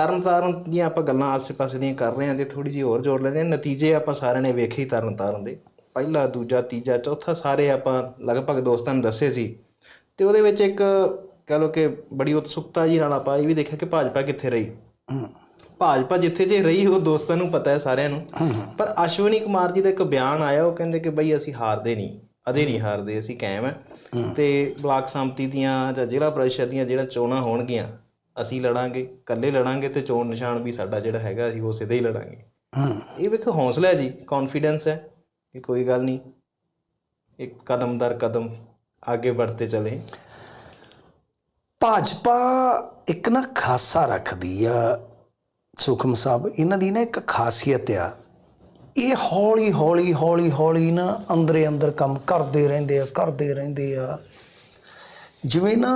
ਤਰਨਤਾਰਨ ਦੀਆਂ ਆਪਾਂ ਗੱਲਾਂ ਆਸੇ-ਪਾਸੇ ਦੀਆਂ ਕਰ ਰਹੇ ਹਾਂ ਜੇ ਥੋੜੀ ਜਿਹੀ ਹੋਰ ਜੋੜ ਲੈਂਦੇ ਹਾਂ। ਨਤੀਜੇ ਆਪਾਂ ਸਾਰਿਆਂ ਨੇ ਵੇਖੇ ਹੀ ਤਰਨ ਤਾਰਨ ਦੇ। ਪਹਿਲਾ, ਦੂਜਾ, ਤੀਜਾ, ਚੌਥਾ ਸਾਰੇ ਆਪਾਂ ਲਗਭਗ ਦੋਸਤਾਂ ਨੂੰ ਦੱਸੇ ਸੀ। ਤੇ ਉਹਦੇ ਵਿੱਚ ਇੱਕ ਕਹ ਲਓ ਕਿ ਬੜੀ ਉਤਸੁਕਤਾ ਜੀ ਨਾਲ ਆਪਾਂ ਇਹ ਵੀ ਦੇਖਿਆ ਕਿ ਭਾਜਪਾ ਕਿੱਥੇ ਰਹੀ। ਭਾਜਪਾ ਜਿੱਥੇ ਜੇ ਰਹੀ, ਉਹ ਦੋਸਤਾਂ ਨੂੰ ਪਤਾ ਹੈ ਸਾਰਿਆਂ ਨੂੰ। ਪਰ ਅਸ਼ਵਨੀ ਕੁਮਾਰ ਜੀ ਦਾ ਇੱਕ ਬਿਆਨ ਆਇਆ, ਉਹ ਕਹਿੰਦੇ ਕਿ ਬਈ ਅਸੀਂ ਹਾਰਦੇ ਨਹੀਂ ਅਦੇ ਨਹੀਂ ਹਾਰਦੇ, ਅਸੀਂ ਕਾਇਮ ਹੈ। ਤੇ ਬਲਾਕ ਸੰਮਤੀ ਦੀਆਂ ਜਾਂ ਜ਼ਿਲ੍ਹਾ ਪ੍ਰੀਸ਼ਦ ਦੀਆਂ ਜਿਹੜਾ ਚੋਣਾਂ ਹੋਣਗੀਆਂ ਅਸੀਂ ਲੜਾਂਗੇ ਇਕੱਲੇ ਲੜਾਂਗੇ ਤੇ ਚੋਣ ਨਿਸ਼ਾਨ ਵੀ ਸਾਡਾ ਜਿਹੜਾ ਹੈਗਾ ਅਸੀਂ ਉਹ ਦੇ ਹੀ ਲੜਾਂਗੇ। ਇਹ ਵੇਖ ਹੌਸਲਾ ਹੈ ਜੀ ਕੌਨਫੀਡੈਂਸ ਹੈ ਇਹ ਕੋਈ ਗੱਲ ਨਹੀਂ ਇੱਕ ਕਦਮ ਦਰ ਕਦਮ ਅੱਗੇ ਵਧਤੇ ਚਲੇ। ਭਾਜਪਾ ਇੱਕ ਨਾ ਖਾਸਾ ਰੱਖਦੀ ਆ ਸੁਖਮ ਸਾਹਿਬ ਇਹਨਾਂ ਦੀ ਨਾ ਇੱਕ ਖਾਸੀਅਤ ਆ। ਇਹ ਹੌਲੀ ਹੌਲੀ ਹੌਲੀ ਹੌਲੀ ਨਾ ਅੰਦਰੇ ਅੰਦਰ ਕੰਮ ਕਰਦੇ ਰਹਿੰਦੇ ਆ ਕਰਦੇ ਰਹਿੰਦੇ ਆ। ਜਿਵੇਂ ਨਾ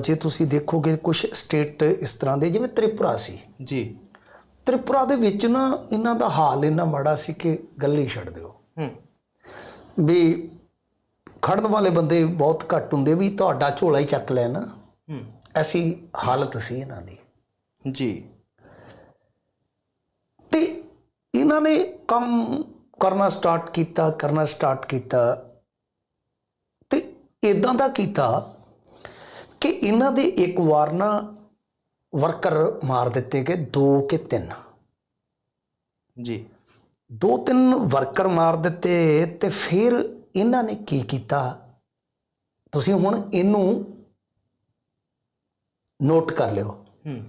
ਜੇ ਤੁਸੀਂ ਦੇਖੋਗੇ ਕੁਝ ਸਟੇਟ ਇਸ ਤਰ੍ਹਾਂ ਦੇ ਜਿਵੇਂ ਤ੍ਰਿਪੁਰਾ ਸੀ। ਜੀ। ਤ੍ਰਿਪੁਰਾ ਦੇ ਵਿੱਚ ਨਾ ਇਹਨਾਂ ਦਾ ਹਾਲ ਇੰਨਾ ਮਾੜਾ ਸੀ ਕਿ ਗੱਲ ਹੀ ਛੱਡ ਦਿਓ। ਹੂੰ। ਵੀ ਖੜਨ ਵਾਲੇ ਬੰਦੇ ਬਹੁਤ ਘੱਟ ਹੁੰਦੇ ਵੀ ਤੁਹਾਡਾ ਝੋਲਾ ਹੀ ਚੱਕ ਲੈਣਾ। ਹੂੰ। ਐਸੀ ਹਾਲਤ ਸੀ ਇਹਨਾਂ ਦੀ। ਜੀ। ਤੇ ਇਹਨਾਂ ਨੇ ਕੰਮ ਕਰਨਾ ਸਟਾਰਟ ਕੀਤਾ ਕਰਨਾ ਸਟਾਰਟ ਕੀਤਾ। ਤੇ ਇਦਾਂ ਦਾ ਕੀਤਾ ਕਿ ਇਹਨਾਂ ਦੇ ਇੱਕ ਵਾਰ ਨਾ ਵਰਕਰ ਮਾਰ ਦਿੱਤੇ ਗਏ ਦੋ ਕਿ ਤਿੰਨ। ਜੀ। ਦੋ ਤਿੰਨ ਵਰਕਰ ਮਾਰ ਦਿੱਤੇ ਤੇ ਫਿਰ ਇਹਨਾਂ ਨੇ ਕੀ ਕੀਤਾ? ਤੁਸੀਂ ਹੁਣ ਇਹਨੂੰ ਨੋਟ ਕਰ ਲਿਓ। ਹੂੰ।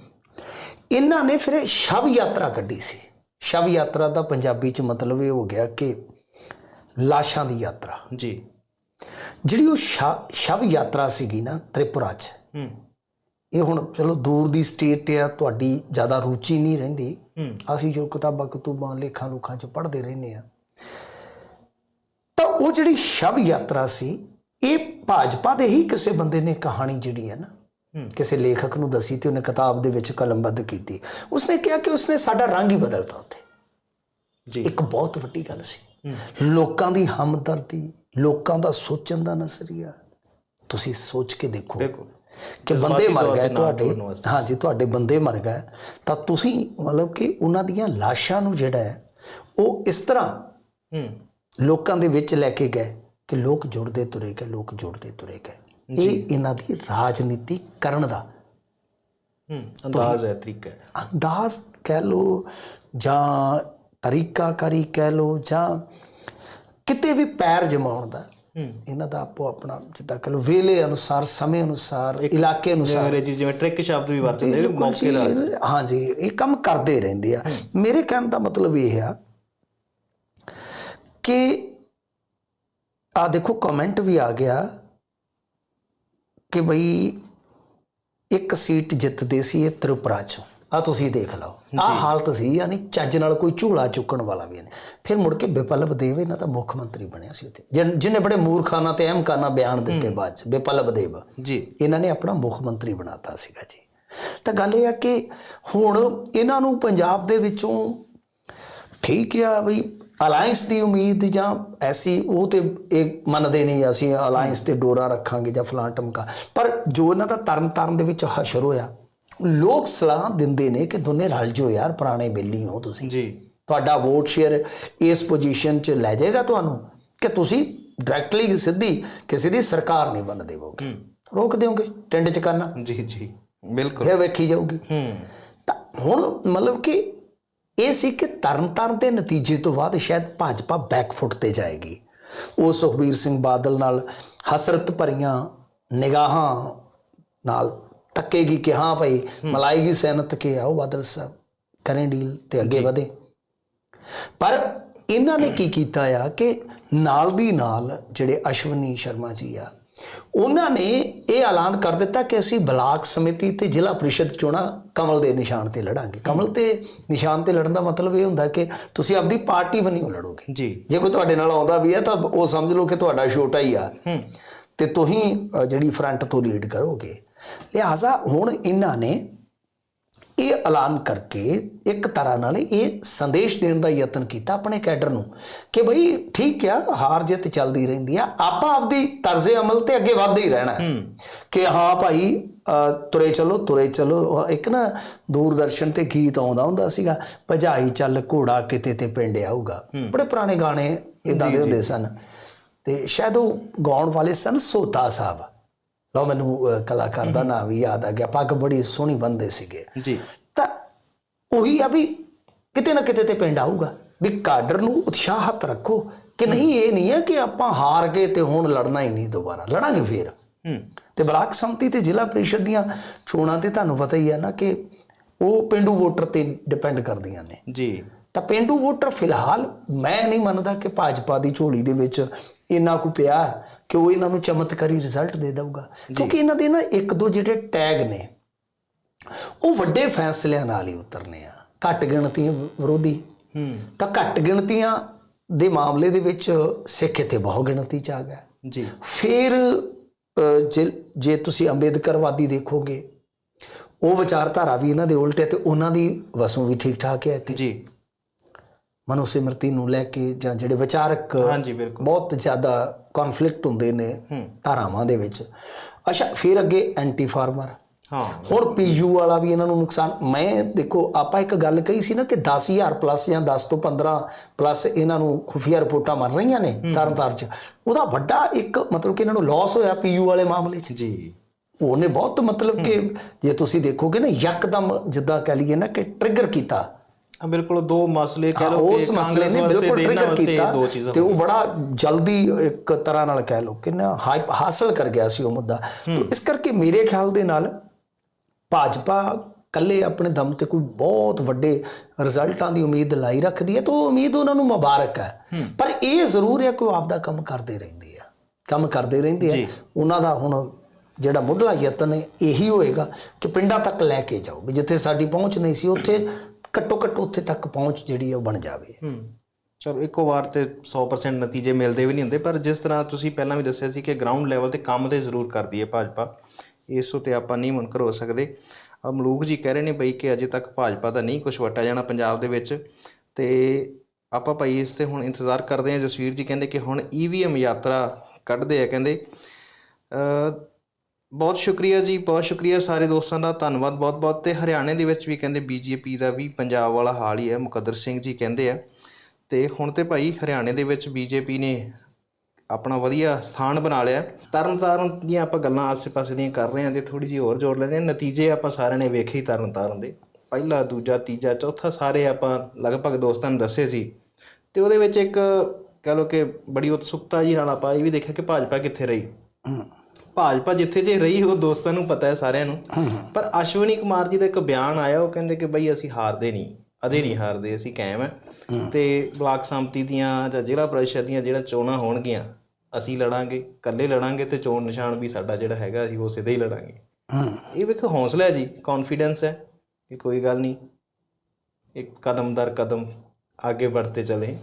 ਇਹਨਾਂ ਨੇ ਫਿਰ ਸ਼ਵ ਯਾਤਰਾ ਕੱਢੀ ਸੀ। ਸ਼ਵ ਯਾਤਰਾ ਦਾ ਪੰਜਾਬੀ ਚ ਮਤਲਬ ਇਹ ਹੋ ਗਿਆ ਕਿ ਲਾਸ਼ਾਂ ਦੀ ਯਾਤਰਾ। ਜੀ। ਜਿਹੜੀ ਉਹ ਸ਼ਵ ਯਾਤਰਾ ਸੀਗੀ ਨਾ ਤ੍ਰਿਪੁਰਾ ਚ ਹੂੰ। ਇਹ ਹੁਣ ਚਲੋ ਦੂਰ ਦੀ ਸਟੇਟ ਆ ਤੁਹਾਡੀ ਜ਼ਿਆਦਾ ਰੁਚੀ ਨਹੀਂ ਰਹਿੰਦੀ। ਅਸੀਂ ਜੋ ਕਿਤਾਬਾਂ ਕਤੂਬਾਂ ਲੇਖਾਂ ਲੁਖਾਂ ਚ ਪੜ੍ਹਦੇ ਰਹਿੰਦੇ ਆ। ਤਾਂ ਉਹ ਜਿਹੜੀ ਸ਼ਵ ਯਾਤਰਾ ਸੀ ਇਹ ਭਾਜਪਾ ਦੇ ਹੀ ਕਿਸੇ ਬੰਦੇ ਨੇ ਕਹਾਣੀ ਜਿਹੜੀ ਹੈ ਨਾ। ਕਿਸੇ ਲੇਖਕ ਨੂੰ ਦੱਸੀ ਤੇ ਉਹਨੇ ਕਿਤਾਬ ਦੇ ਵਿੱਚ ਕਲਮਬੱਧ ਕੀਤੀ। ਉਸਨੇ ਕਿਹਾ ਕਿ ਉਸਨੇ ਸਾਡਾ ਰੰਗ ਹੀ ਬਦਲਤਾ ਉੱਥੇ। ਜੀ। ਇੱਕ ਬਹੁਤ ਵੱਡੀ ਗੱਲ ਸੀ। ਲੋਕਾਂ ਦੀ ਹਮਦਰਦੀ ਲੋਕਾਂ ਦਾ ਸੋਚਣ ਦਾ ਨਜ਼ਰੀਆ। ਤੁਸੀਂ ਸੋਚ ਕੇ ਦੇਖੋ ਬਿਲਕੁਲ ਕਿ ਬੰਦੇ ਮਰ ਗਏ ਤੁਹਾਡੇ। ਹਾਂਜੀ ਤੁਹਾਡੇ ਬੰਦੇ ਮਰ ਗਏ। ਤਾਂ ਤੁਸੀਂ ਮਤਲਬ ਕਿ ਉਹਨਾਂ ਦੀਆਂ ਲਾਸ਼ਾਂ ਨੂੰ ਜਿਹੜਾ ਹੈ ਉਹ ਇਸ ਤਰ੍ਹਾਂ ਲੋਕਾਂ ਦੇ ਵਿੱਚ ਲੈ ਕੇ ਗਏ ਕਿ ਲੋਕ ਜੁੜਦੇ ਤੁਰੇ ਗਏ ਲੋਕ ਜੁੜਦੇ ਤੁਰੇ ਗਏ। ਇਹ ਇਹਨਾਂ ਦੀ ਰਾਜਨੀਤੀ ਕਰਨ ਦਾ। ਹੂੰ ਅੰਦਾਜ਼ ਹੈ ਤਰੀਕਾ ਹੈ। ਅੰਦਾਜ਼ ਕਹਿ ਲੋ ਜਾਂ ਤਰੀਕਾਕਾਰੀ ਕਹਿ ਲੋ ਜਾਂ ਕਿਤੇ ਵੀ ਪੈਰ ਜਮਾਉਣ ਦਾ ਇਹਨਾਂ ਦਾ ਆਪੋ ਆਪਣਾ ਜਿੱਦਾਂ ਕਹ ਲੋ ਵੇਲੇ ਅਨੁਸਾਰ ਸਮੇਂ ਅਨੁਸਾਰ ਇਲਾਕੇ ਅਨੁਸਾਰ। ਅੰਗਰੇਜ਼ੀ ਜਿਵੇਂ ਟ੍ਰਿਕ ਸ਼ਬਦ ਵੀ ਵਰਤਦੇ ਨੇ ਮੌਕੇ ਦਾ ਹਾਂਜੀ ਇਹ ਕੰਮ ਕਰਦੇ ਰਹਿੰਦੇ ਆ। ਮੇਰੇ ਕਹਿਣ ਦਾ ਮਤਲਬ ਇਹ ਆ ਕਿ ਆ ਦੇਖੋ ਕਮੈਂਟ ਵੀ ਆ ਗਿਆ ਕਿ ਬਈ ਇੱਕ ਸੀਟ ਜਿੱਤਦੇ ਸੀ ਇਹ ਤ੍ਰਿਪੁਰਾ ਚੋਂ। ਆ ਤੁਸੀਂ ਦੇਖ ਲਓ। ਆ ਹਾਲਤ ਸੀ ਯਾਨੀ ਚੱਜ ਨਾਲ ਕੋਈ ਝੂਲਾ ਚੁੱਕਣ ਵਾਲਾ ਵੀ ਨਹੀਂ। ਫਿਰ ਮੁੜ ਕੇ ਬਿਪਲਬ ਦੇਵ ਇਹਨਾਂ ਦਾ ਮੁੱਖ ਮੰਤਰੀ ਬਣਿਆ ਸੀ ਉੱਥੇ। ਜਿਨ- ਜਿਹਨੇ ਬੜੇ ਮੂਰਖਾਨਾ ਤੇ ਅਹਿਮਕਾਨਾ ਬਿਆਨ ਦਿੱਤੇ ਬਾਅਦ ਚ ਬਿਪਲਬ ਦੇਵ। ਜੀ। ਇਹਨਾਂ ਨੇ ਆਪਣਾ ਮੁੱਖ ਮੰਤਰੀ ਬਣਾਤਾ ਸੀਗਾ ਜੀ। ਤਾਂ ਗੱਲ ਇਹ ਆ ਕਿ ਹੁਣ ਇਹਨਾਂ ਨੂੰ ਪੰਜਾਬ ਦੇ ਵਿੱਚੋਂ ਠੀਕ ਆ ਬਈ ਅਲਾਈਅੰਸ ਦੀ ਉਮੀਦ ਜਾਂ ਐਸੀ ਉਹ ਤੇ ਇਹ ਮੰਨਦੇ ਨਹੀਂ ਅਸੀਂ ਅਲਾਈਅੰਸ ਤੇ ਡੋਰਾ ਰੱਖਾਂਗੇ ਜਾਂ ਫਲਾਂ ਟਮਕਾ। ਪਰ ਜੋ ਇਹਨਾਂ ਦਾ ਤਰਨ ਤਾਰਨ ਦੇ ਵਿੱਚ ਹਸ਼ਰ ਹੋਇਆ ਲੋਕ ਸਲਾਹ ਦਿੰਦੇ ਨੇ ਕਿ ਦੋਨੇ ਰਲ ਜਾਓ ਯਾਰ ਪੁਰਾਣੇ ਬੇਲੀ ਹੋ ਤੁਸੀਂ। ਜੀ। ਤੁਹਾਡਾ ਵੋਟ ਸ਼ੇਅਰ ਇਸ ਪੋਜੀਸ਼ਨ 'ਚ ਲੈ ਜਾਏਗਾ ਤੁਹਾਨੂੰ ਕਿ ਤੁਸੀਂ ਡਾਇਰੈਕਟਲੀ ਸਿੱਧੀ ਕਿਸੇ ਦੀ ਸਰਕਾਰ ਨਹੀਂ ਬਣ ਦੇਵੋਗੇ। ਰੋਕ ਦਿਓਗੇ ਟਿੰਡ 'ਚ ਕਰਨਾ। ਜੀ ਜੀ। ਬਿਲਕੁਲ। ਫਿਰ ਵੇਖੀ ਜਾਊਗੀ। ਹੂੰ। ਤਾਂ ਹੁਣ ਮਤਲਬ ਕਿ ਇਹ ਸੀ ਕਿ ਤਰਨਤਾਰਨ ਦੇ ਨਤੀਜੇ ਤੋਂ ਬਾਅਦ ਸ਼ਾਇਦ ਭਾਜਪਾ ਬੈਕਫੁੱਟ ਤੇ ਜਾਏਗੀ। ਉਹ ਸੁਖਬੀਰ ਸਿੰਘ ਬਾਦਲ ਨਾਲ ਹਸਰਤ ਭਰੀਆਂ ਨਿਗਾਹਾਂ ਨਾਲ ਤੱਕੇਗੀ ਕਿ ਹਾਂ ਭਾਈ ਮਲਾਏਗੀ ਸੈਨਤ ਕੇ ਆਓ ਬਾਦਲ ਸਾਹਿਬ ਕਰੇ ਡੀਲ ਤੇ ਅੱਗੇ ਵਧੇ। ਪਰ ਇਹਨਾਂ ਨੇ ਕੀ ਕੀਤਾ ਆ ਕਿ ਨਾਲ ਦੀ ਨਾਲ ਜਿਹੜੇ ਅਸ਼ਵਨੀ ਸ਼ਰਮਾ ਜੀ ਆ ਉਹਨਾਂ ਨੇ ਇਹ ਐਲਾਨ ਕਰ ਦਿੱਤਾ ਕਿ ਅਸੀਂ ਬਲਾਕ ਸਮਿਤੀ ਤੇ ਜ਼ਿਲ੍ਹਾ ਪ੍ਰੀਸ਼ਦ ਚੋਣਾਂ ਕਮਲ ਦੇ ਨਿਸ਼ਾਨ ਤੇ ਲੜਾਂਗੇ। ਕਮਲ ਤੇ ਨਿਸ਼ਾਨ ਤੇ ਲੜਨ ਦਾ ਮਤਲਬ ਇਹ ਹੁੰਦਾ ਕਿ ਤੁਸੀਂ ਆਪਦੀ ਪਾਰਟੀ ਬਣੀਓ ਲੜੋਗੇ। ਜੀ। ਜੇ ਕੋਈ ਤੁਹਾਡੇ ਨਾਲ ਆਉਂਦਾ ਵੀ ਹੈ ਤਾਂ ਉਹ ਸਮਝ ਲਓ ਕਿ ਤੁਹਾਡਾ ਛੋਟਾ ਹੀ ਆ। ਤੇ ਤੁਸੀਂ ਜਿਹੜੀ ਫਰੰਟ ਤੋਂ ਲੀਡ ਕਰੋਗੇ ਲਿਹਾਜ਼ਾ ਹੁਣ ਇਹਨਾਂ ਨੇ ਇਹ ਐਲਾਨ ਕਰਕੇ ਇੱਕ ਤਰ੍ਹਾਂ ਨਾਲ ਇਹ ਸੰਦੇਸ਼ ਦੇਣ ਦਾ ਯਤਨ ਕੀਤਾ ਆਪਣੇ ਕੈਡਰ ਨੂੰ ਕਿ ਬਈ ਠੀਕ ਆ ਹਾਰ ਜਿੱਤ ਚੱਲਦੀ ਰਹਿੰਦੀ ਆ ਆਪਾਂ ਆਪਦੀ ਤਰਜ਼ੇ ਅਮਲ ਤੇ ਅੱਗੇ ਵਧਦੇ ਹੀ ਰਹਿਣਾ। ਕਿ ਹਾਂ ਭਾਈ ਤੁਰੇ ਚਲੋ ਤੁਰੇ ਚਲੋ। ਇੱਕ ਨਾ ਦੂਰਦਰਸ਼ਨ ਤੇ ਗੀਤ ਆਉਂਦਾ ਹੁੰਦਾ ਸੀਗਾ ਭਜਾਈ ਚੱਲ ਘੋੜਾ ਕਿਤੇ ਤੇ ਪਿੰਡ ਆਊਗਾ। ਬੜੇ ਪੁਰਾਣੇ ਗਾਣੇ ਇਦਾਂ ਦੇ ਹੁੰਦੇ ਸਨ। ਤੇ ਸ਼ਾਇਦ ਉਹ ਗਾਉਣ ਵਾਲੇ ਸਨ ਸੋਤਾ ਸਾਹਿਬ। ਲਓ ਮੈਨੂੰ ਕਲਾਕਾਰ ਦਾ ਨਾਮ ਵੀ ਯਾਦ ਆ ਗਿਆ। ਪੱਗ ਬੜੀ ਸੋਹਣੀ ਬੰਦੇ ਸੀਗੇ। ਜੀ। ਤਾਂ ਉਹੀ ਆ ਵੀ ਕਿਤੇ ਨਾ ਕਿਤੇ ਤੇ ਪਿੰਡ ਆਊਗਾ ਵੀ ਕਾਡਰ ਨੂੰ ਉਤਸ਼ਾਹਤ ਰੱਖੋ ਕਿ ਨਹੀਂ ਇਹ ਨਹੀਂ ਹੈ ਕਿ ਆਪਾਂ ਹਾਰ ਗਏ ਤੇ ਹੁਣ ਲੜਨਾ ਹੀ ਨਹੀਂ ਦੁਬਾਰਾ। ਲੜਾਂਗੇ ਫੇਰ। ਹੂੰ। ਤੇ ਬਲਾਕ ਸੰਮਤੀ ਤੇ ਜ਼ਿਲ੍ਹਾ ਪ੍ਰੀਸ਼ਦ ਦੀਆਂ ਚੋਣਾਂ ਤੇ ਤੁਹਾਨੂੰ ਪਤਾ ਹੀ ਹੈ ਨਾ ਕਿ ਉਹ ਪਿੰਡੂ ਵੋਟਰ ਤੇ ਡਿਪੈਂਡ ਕਰਦੀਆਂ ਨੇ। ਜੀ। ਤਾਂ ਪਿੰਡੂ ਵੋਟਰ ਫਿਲਹਾਲ ਮੈਂ ਨਹੀਂ ਮੰਨਦਾ ਕਿ ਭਾਜਪਾ ਦੀ ਝੋਲੀ ਦੇ ਵਿੱਚ ਇੰਨਾ ਕੁ ਪਿਆ। ਕਿ ਉਹ ਇਹਨਾਂ ਨੂੰ ਚਮਤਕਾਰੀ ਰਿਜ਼ਲਟ ਦੇ ਦਊਗਾ। ਕਿਉਂਕਿ ਇਹਨਾਂ ਦੇ ਨਾ ਇੱਕ ਦੋ ਜਿਹੜੇ ਟੈਗ ਨੇ ਉਹ ਵੱਡੇ ਫੈਸਲਿਆਂ ਨਾਲ ਹੀ ਉਤਰਨੇ ਆ। ਘੱਟ ਗਿਣਤੀਆਂ ਵਿਰੋਧੀ। ਹੂੰ। ਤਾਂ ਘੱਟ ਗਿਣਤੀਆਂ ਦੇ ਮਾਮਲੇ ਦੇ ਵਿੱਚ ਸਿੱਖ ਇੱਥੇ ਬਹੁ ਗਿਣਤੀ ਚ ਆ ਗਿਆ। ਜੀ। ਫਿਰ ਜੇ ਤੁਸੀਂ ਅੰਬੇਦਕਰਵਾਦੀ ਦੇਖੋਗੇ ਉਹ ਵਿਚਾਰਧਾਰਾ ਵੀ ਇਹਨਾਂ ਦੇ ਉਲਟ ਹੈ ਤੇ ਉਹਨਾਂ ਦੀ ਵਸੋਂ ਵੀ ਠੀਕ ਠਾਕ ਹੈ ਇੱਥੇ। ਜੀ। ਮਨੁ ਸਿਮਰਤੀ ਨੂੰ ਲੈ ਕੇ ਜਾਂ ਜਿਹੜੇ ਵਿਚਾਰਕ ਹਾਂਜੀ ਬਿਲਕੁਲ। ਬਹੁਤ ਜ਼ਿਆਦਾ ਕਨਫਲਿਕਟ ਹੁੰਦੇ ਨੇ ਧਾਰਾਵਾਂ ਦੇ ਵਿੱਚ। ਅੱਛਾ ਫਿਰ ਅੱਗੇ ਐਂਟੀ ਫਾਰਮਰ ਹਾਂ। ਹੁਣ ਪੀਯੂ ਵਾਲਾ ਵੀ ਇਹਨਾਂ ਨੂੰ ਨੁਕਸਾਨ ਮੈਂ ਦੇਖੋ ਆਪਾਂ ਇੱਕ ਗੱਲ ਕਹੀ ਸੀ ਨਾ ਕਿ 10000 ਪਲੱਸ ਜਾਂ 10 ਤੋਂ 15 ਪਲੱਸ ਇਹਨਾਂ ਨੂੰ ਖੁਫੀਆ ਰਿਪੋਰਟਾਂ ਮਰ ਰਹੀਆਂ ਨੇ ਤਰਨਤਾਰਨ ਚ। ਉਹਦਾ ਵੱਡਾ ਇੱਕ ਮਤਲਬ ਕਿ ਇਹਨਾਂ ਨੂੰ ਲਾਸ ਹੋਇਆ ਪੀਯੂ ਵਾਲੇ ਮਾਮਲੇ 'ਚ। ਜੀ। ਉਹਨੇ ਬਹੁਤ ਮਤਲਬ ਕਿ ਜੇ ਤੁਸੀਂ ਦੇਖੋਗੇ ਨਾ ਯਕਦਮ ਜਿੱਦਾਂ ਕਹ ਲਈਏ ਨਾ ਕਿ ਟ੍ਰਿਗਰ ਕੀਤਾ। ਬਿਲਕੁਲ ਦੋ ਮਸਲੇ ਕਹਿ ਲਓ ਕਿ ਕਾਂਗਰਸ ਵਾਸਤੇ ਤੇ ਇਹਨਾਂ ਵਾਸਤੇ ਦੋ ਚੀਜ਼ਾਂ ਤੇ ਉਹ ਬੜਾ ਜਲਦੀ ਇੱਕ ਤਰ੍ਹਾਂ ਨਾਲ ਕਹਿ ਲਓ ਕਿ ਨਾ ਹਾਈਪ ਹਾਸਲ ਕਰ ਗਿਆ ਸੀ ਉਹ ਮੁੱਦਾ। ਤਾਂ ਇਸ ਕਰਕੇ ਮੇਰੇ ਖਿਆਲ ਦੇ ਨਾਲ ਭਾਜਪਾ ਕੱਲੇ ਆਪਣੇ ਦਮ ਤੇ ਕੋਈ ਬਹੁਤ ਵੱਡੇ ਰਿਜ਼ਲਟਾਂ ਦੀ ਉਮੀਦ ਲਾਈ ਰੱਖਦੀ ਹੈ ਤਾਂ ਉਹ ਉਮੀਦ ਉਹਨਾਂ ਨੂੰ ਮੁਬਾਰਕ ਹੈ। ਪਰ ਇਹ ਜ਼ਰੂਰ ਹੈ ਕਿ ਉਹ ਆਪਦਾ ਕੰਮ ਕਰਦੇ ਰਹਿੰਦੇ ਆ। ਕੰਮ ਕਰਦੇ ਰਹਿੰਦੇ ਆ। ਉਹਨਾਂ ਦਾ ਹੁਣ ਜਿਹੜਾ ਮੁੱਢਲਾ ਯਤਨ ਹੈ ਇਹੀ ਹੋਏਗਾ ਕਿ ਪਿੰਡਾਂ ਤੱਕ ਲੈ ਕੇ ਜਾਓ ਵੀ ਜਿੱਥੇ ਸਾਡੀ ਪਹੁੰਚ ਨਹੀਂ ਸੀ ਉੱਥੇ ਘੱਟੋ ਘੱਟ ਉੱਥੇ ਤੱਕ ਪਹੁੰਚ ਜਿਹੜੀ ਹੈ ਉਹ ਬਣ ਜਾਵੇ। ਹੂੰ। ਚਲੋ, ਇੱਕੋ ਵਾਰ ਤੇ 100% ਨਤੀਜੇ ਮਿਲਦੇ ਵੀ ਨਹੀਂ ਹੁੰਦੇ, ਪਰ ਜਿਸ ਤਰ੍ਹਾਂ ਤੁਸੀਂ ਪਹਿਲਾਂ ਵੀ ਦੱਸਿਆ ਸੀ ਕਿ ਗਰਾਊਂਡ ਲੈਵਲ ਤੇ ਕੰਮ ਤੇ ਜ਼ਰੂਰ ਕਰਦੀ ਹੈ ਭਾਜਪਾ, ਇਸ ਉਤੇ ਆਪਾਂ ਨਹੀਂ ਮੁਨਕਰ ਹੋ ਸਕਦੇ। ਮਲੂਕ ਜੀ ਕਹਿ ਰਹੇ ਨੇ ਬਈ ਕਿ ਅਜੇ ਤੱਕ ਭਾਜਪਾ ਦਾ ਨਹੀਂ ਕੁਝ ਵਟਿਆ ਜਾਣਾ ਪੰਜਾਬ ਦੇ ਵਿੱਚ। ਤੇ ਆਪਾਂ ਭਾਈ ਇਸ ਤੇ ਹੁਣ ਇੰਤਜ਼ਾਰ ਕਰਦੇ ਹਾਂ। ਜਸਵੀਰ ਜੀ ਕਹਿੰਦੇ ਕਿ ਹੁਣ ਈਵੀਐਮ ਯਾਤਰਾ ਕੱਢਦੇ ਆ, ਕਹਿੰਦੇ। ਬਹੁਤ ਸ਼ੁਕਰੀਆ ਜੀ, ਬਹੁਤ ਸ਼ੁਕਰੀਆ ਸਾਰੇ ਦੋਸਤਾਂ ਦਾ, ਧੰਨਵਾਦ ਬਹੁਤ ਬਹੁਤ। ਤੇ ਹਰਿਆਣੇ ਦੇ ਵਿੱਚ ਵੀ ਕਹਿੰਦੇ ਬੀਜੇਪੀ ਦਾ ਵੀ ਪੰਜਾਬ ਵਾਲਾ ਹਾਲ ਹੀ ਹੈ, ਮੁਕੱਦਰ ਸਿੰਘ ਜੀ ਕਹਿੰਦੇ ਆ। ਤੇ ਹੁਣ ਤੇ ਭਾਈ ਹਰਿਆਣੇ ਦੇ ਵਿੱਚ ਬੀਜੇਪੀ ਨੇ ਆਪਣਾ ਵਧੀਆ ਸਥਾਨ ਬਣਾ ਲਿਆ। ਤਰਨ ਤਾਰਨ ਦੀਆਂ ਆਪਾਂ ਗੱਲਾਂ ਆਸੇ-ਪਾਸੇ ਦੀਆਂ ਕਰ ਰਹੇ ਹਾਂ ਤੇ ਥੋੜੀ ਜਿਹੀ ਹੋਰ ਜੋੜ ਲੈਂਦੇ ਹਾਂ। ਨਤੀਜੇ ਆਪਾਂ ਸਾਰਿਆਂ ਨੇ ਵੇਖੇ ਹੀ ਤਰਨ ਤਾਰਨ ਦੇ। ਪਹਿਲਾ, ਦੂਜਾ, ਤੀਜਾ, ਚੌਥਾ ਸਾਰੇ ਆਪਾਂ ਲਗਭਗ ਦੋਸਤਾਂ ਨੂੰ ਦੱਸੇ ਸੀ। ਤੇ ਉਹਦੇ ਵਿੱਚ ਇੱਕ ਕਹ ਲਓ ਕਿ ਬੜੀ ਉਤਸੁਕਤਾ ਜੀ ਨਾਲ ਆਪਾਂ ਇਹ ਵੀ ਦੇਖਿਆ ਕਿ ਭਾਜਪਾ ਕਿੱਥੇ ਰਹੀ। ਭਾਜਪਾ ਜਿੱਥੇ ਜੇ ਰਹੀ ਉਹ ਦੋਸਤਾਂ ਨੂੰ ਪਤਾ ਹੈ ਸਾਰਿਆਂ ਨੂੰ ਪਰ ਅਸ਼ਵਨੀ ਕੁਮਾਰ ਜੀ ਦਾ ਇੱਕ ਬਿਆਨ ਆਇਆ ਉਹ ਕਹਿੰਦੇ ਕਿ ਬਈ ਅਸੀਂ ਹਾਰਦੇ ਨਹੀਂ ਅਦੇ ਨਹੀਂ ਹਾਰਦੇ ਅਸੀਂ ਕਾਇਮ ਹੈ ਤੇ ਬਲਾਕ ਸੰਮਤੀ ਦੀਆਂ ਜਾਂ ਜ਼ਿਲ੍ਹਾ ਪ੍ਰੀਸ਼ਦ ਦੀਆਂ ਜਿਹੜਾ ਚੋਣਾਂ ਹੋਣਗੀਆਂ ਅਸੀਂ ਲੜਾਂਗੇ ਇਕੱਲੇ ਲੜਾਂਗੇ ਤੇ ਚੋਣ ਨਿਸ਼ਾਨ ਵੀ ਸਾਡਾ ਜਿਹੜਾ ਹੈਗਾ ਅਸੀਂ ਉਸੇ ਦੇ ਹੀ ਲੜਾਂਗੇ ਇਹ ਵੀ ਇੱਕ ਹੌਸਲਾ ਹੈ ਜੀ ਕੌਨਫੀਡੈਂਸ ਹੈ ਕਿ ਕੋਈ ਗੱਲ ਨਹੀਂ ਇੱਕ ਕਦਮ ਦਰ ਕਦਮ ਆਗੇ बढ़ते ਚਲੇ